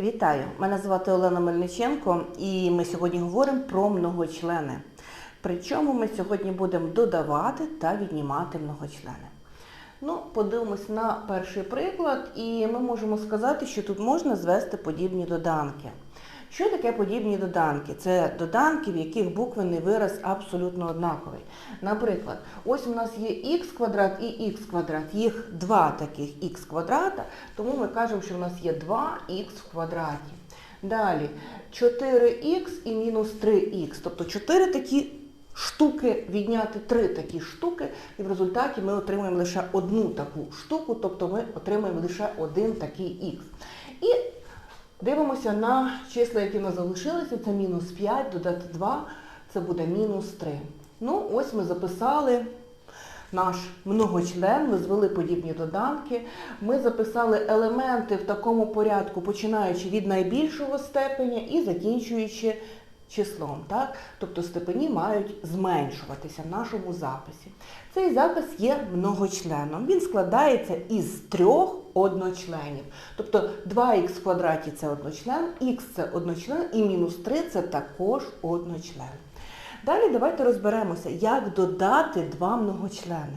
Вітаю! Мене звати Олена Мельниченко і ми сьогодні говоримо про многочлени. Причому ми сьогодні будемо додавати та віднімати многочлени. Ну, подивимось на перший приклад, і ми можемо сказати, що тут можна звести подібні доданки. Що таке подібні доданки? Це доданки, в яких буквений вираз абсолютно однаковий. Наприклад, ось у нас є х квадрат і х квадрат. Їх два таких х квадрата, тому ми кажемо, що в нас є 2х в квадраті. Далі 4х і мінус 3х. Тобто 4 такі штуки відняти 3 такі штуки, і в результаті ми отримаємо лише одну таку штуку, тобто ми отримаємо лише один такий х. Дивимося на числа, які в нас залишилися. Це мінус 5, додати 2, це буде мінус 3. Ну, ось ми записали наш многочлен, ми звели подібні доданки. Ми записали елементи в такому порядку, починаючи від найбільшого степеня і закінчуючи числом. Так? Тобто степені мають зменшуватися в нашому записі. Цей запис є многочленом. Він складається із трьох одночленів. Тобто 2х в квадраті це одночлен, х це одночлен і мінус 3 це також одночлен. Далі давайте розберемося, як додати два многочлени.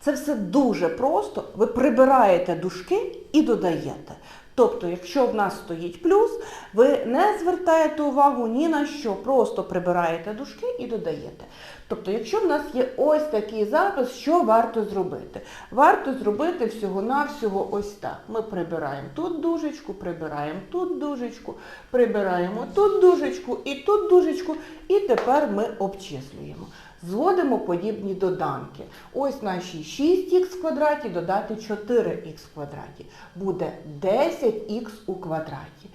Це все дуже просто. Ви прибираєте дужки і додаєте. Тобто, якщо в нас стоїть плюс, ви не звертаєте увагу ні на що, просто прибираєте дужки і додаєте. Тобто, якщо в нас є ось такий запис, що варто зробити? Варто зробити всього-навсього ось так. Ми прибираємо тут дужечку, прибираємо тут дужечку, прибираємо тут дужечку і тут дужечку, і тепер ми обчислюємо. Зводимо подібні доданки. Ось наші 6х в квадраті додати 4х в квадраті. Буде 10х у квадраті.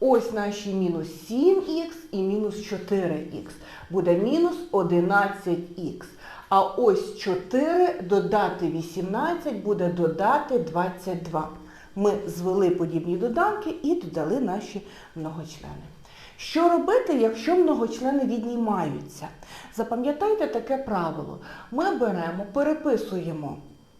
Ось наші мінус 7х і мінус 4х. Буде мінус 11х. А ось 4 додати 18 буде додати 22. Ми звели подібні доданки і додали наші многочлени. Що робити, якщо многочлени віднімаються? Запам'ятайте таке правило. Ми беремо, переписуємо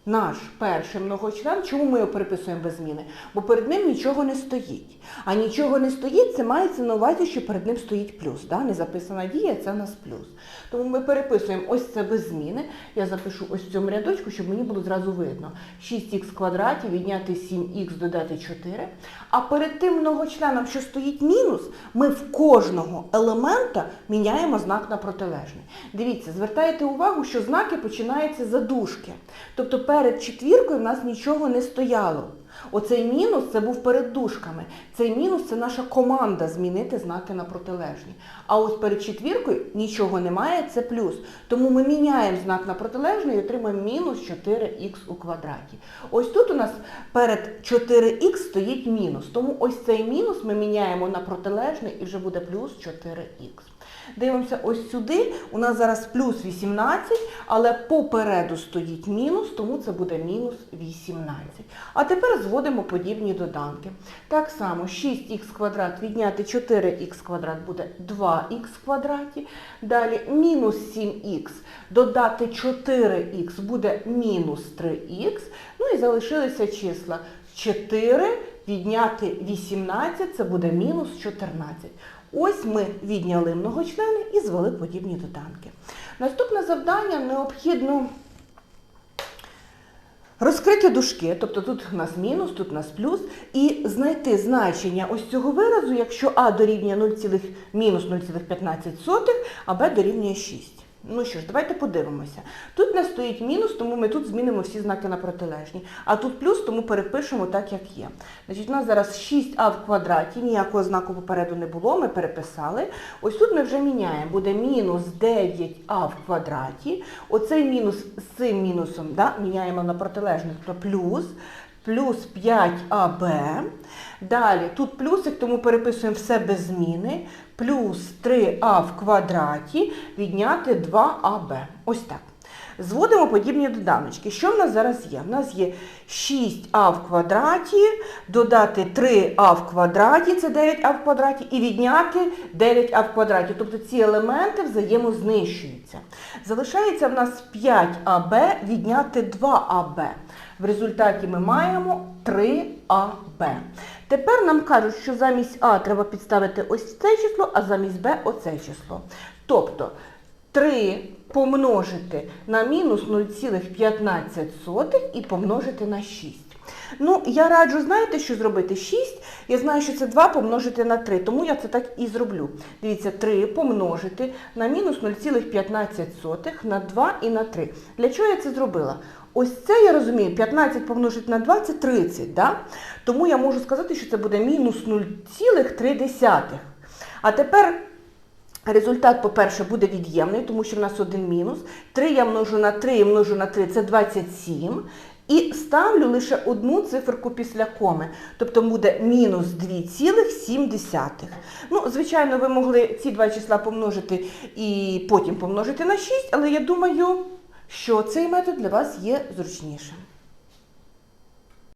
наш перший многочлен. Чому ми його переписуємо без зміни? Бо перед ним нічого не стоїть. А нічого не стоїть, це мається на увазі, що перед ним стоїть плюс. Да? Незаписана дія це в нас плюс. Тому ми переписуємо ось це без зміни. Я запишу ось цьому рядочку, щоб мені було зразу видно. 6х в квадраті відняти 7х додати 4. А перед тим многочленом, що стоїть мінус, ми в кожного елемента міняємо знак на протилежний. Дивіться, звертаєте увагу, що знаки починаються за дужки. Тобто перед четвіркою в нас нічого не стояло. Оцей мінус це був перед дужками. Цей мінус це наша команда змінити знаки на протилежні. А ось перед четвіркою нічого немає, це плюс. Тому ми міняємо знак на протилежний і отримаємо мінус 4х у квадраті. Ось тут у нас перед 4х стоїть мінус. Тому ось цей мінус ми міняємо на протилежний і вже буде плюс 4х. Дивимося ось сюди. У нас зараз плюс 18, але попереду стоїть мінус, тому це буде мінус 18. А тепер зводимо подібні доданки. Так само 6х квадрат відняти 4х квадрат буде 2х квадраті. Далі мінус 7х додати 4х буде мінус 3х. Ну і залишилися числа 4 відняти 18, це буде мінус 14. Ось ми відняли многочлени і звели подібні доданки. Наступне завдання необхідно розкрити дужки, тобто тут у нас мінус, тут у нас плюс, і знайти значення ось цього виразу, якщо А дорівнює 0, мінус 0,15, а Б дорівнює 6. Ну що ж, давайте подивимося. Тут не стоїть мінус, тому ми тут змінимо всі знаки на протилежні. А тут плюс, тому перепишемо так, як є. Значить, У нас зараз 6а в квадраті, ніякого знаку попереду не було, ми переписали. Ось тут ми вже міняємо. Буде мінус 9а в квадраті. Оцей мінус з цим мінусом да, міняємо на протилежний, тобто плюс. Плюс 5АБ. Далі тут плюсик, тому переписуємо все без зміни. Плюс 3а в квадраті відняти 2АБ. Ось так. Зводимо подібні доданочки. Що в нас зараз є? В нас є 6а в квадраті, додати 3а в квадраті, це 9а в квадраті, і відняти 9а в квадраті. Тобто ці елементи взаємознищуються. Залишається в нас 5аб відняти 2аб. В результаті ми маємо 3аб. Тепер нам кажуть, що замість А треба підставити ось це число, а замість Б оце число. Тобто 3 помножити на мінус 0,15 і помножити на 6. Ну, я раджу, знаєте, що зробити? 6. Я знаю, що це 2 помножити на 3, тому я це так і зроблю. Дивіться, 3 помножити на мінус 0,15 на 2 і на 3. Для чого я це зробила? Ось це я розумію, 15 помножити на 2 це 30, да? тому я можу сказати, що це буде мінус 0,3. А тепер результат, по-перше, буде від'ємний, тому що в нас один мінус. 3 я множу на 3 і множу на 3 це 27. І ставлю лише одну циферку після коми. Тобто буде мінус 2,7. Ну, звичайно, ви могли ці два числа помножити і потім помножити на 6, але я думаю, що цей метод для вас є зручнішим.